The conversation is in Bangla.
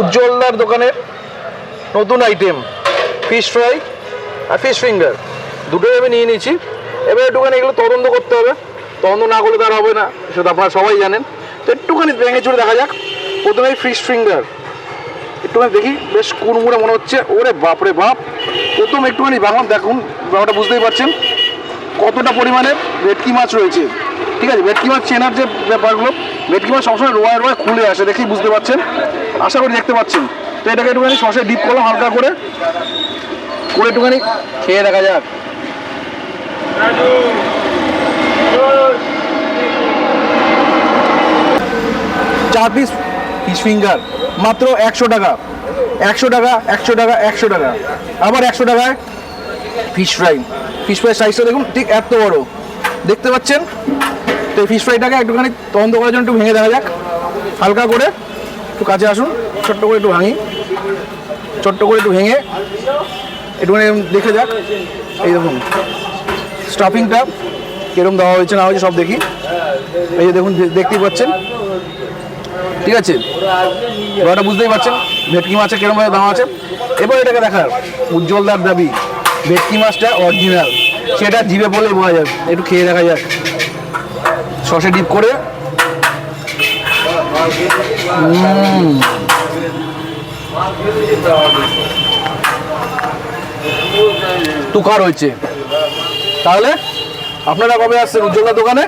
উজ্জ্বলদার দোকানের নতুন আইটেম ফিশ ফ্রাই আর ফিশ ফিঙ্গার দুটোই আমি নিয়ে নিয়েছি। এবার একটুখানি এগুলো তদন্ত করতে হবে। তদন্ত না করলে তার হবে না সেটা আপনারা সবাই জানেন। তো একটুখানি ভেঙে চুড়ে দেখা যাক। প্রথমে ফিশ ফিঙ্গার একটুখানি দেখি, বেশ কুড়মুড়ে মনে হচ্ছে। ওরে বাপরে বাপ। প্রথম একটুখানি ভাঙলাম, দেখুন, ব্যাপারটা বুঝতেই পারছেন। কতটা পরিমাণে ভেটকি মাছ রয়েছে। ঠিক আছে ভেটকি মাছ চেনার যে ব্যাপারগুলো ভেটকি মাছ সবসময় রোয়ায় রোয়ায় খুলে আসে, দেখেই বুঝতে পারছেন। আশা করি দেখতে পাচ্ছেন। তো এটাকে একটুখানি সসে ডিপ করলাম হালকা করে করে একটুখানি খেয়ে দেখা যাক। চার পিস ফিশ ফিঙ্গার মাত্র একশো টাকা। একশো টাকা একশো টাকা একশো টাকা। আবার একশো টাকায় ফিশ ফ্রাই ফিশ ফ্রাই সাইজটা দেখুন, ঠিক এত বড়। দেখতে পাচ্ছেন? তো এই ফিশ ফ্রাইটাকে একটুখানি তদন্ত করার জন্য একটু ভেঙে দেখা যাক। হালকা করে একটু কাছে আসুন, ছোট্ট করে একটু ভাঙি। ছোট্ট করে একটু ভেঙে একটুখানি দেখে যাক। এই দেখুন স্টাফিংটা কীরকম দেওয়া হয়েছে, না হয়েছে সব দেখি। এই যে দেখুন দেখতেই পাচ্ছেন। ঠিক আছে? ব্যাপারটা বুঝতেই পারছেন, ভেটকি মাছের কিরমভাবে দাম আছে। এবার এটাকে দেখার, উজ্জ্বলদার দাবি, ভেটকি মাছটা অরিজিনাল সেটা জিভে বলেই বোঝা যাবে, একটু খেয়ে দেখা যাক। সসে ডিপ করে। তুকার হয়েছে তাহলে আপনারা কবে আসছেন উজ্জ্বলা দোকানে?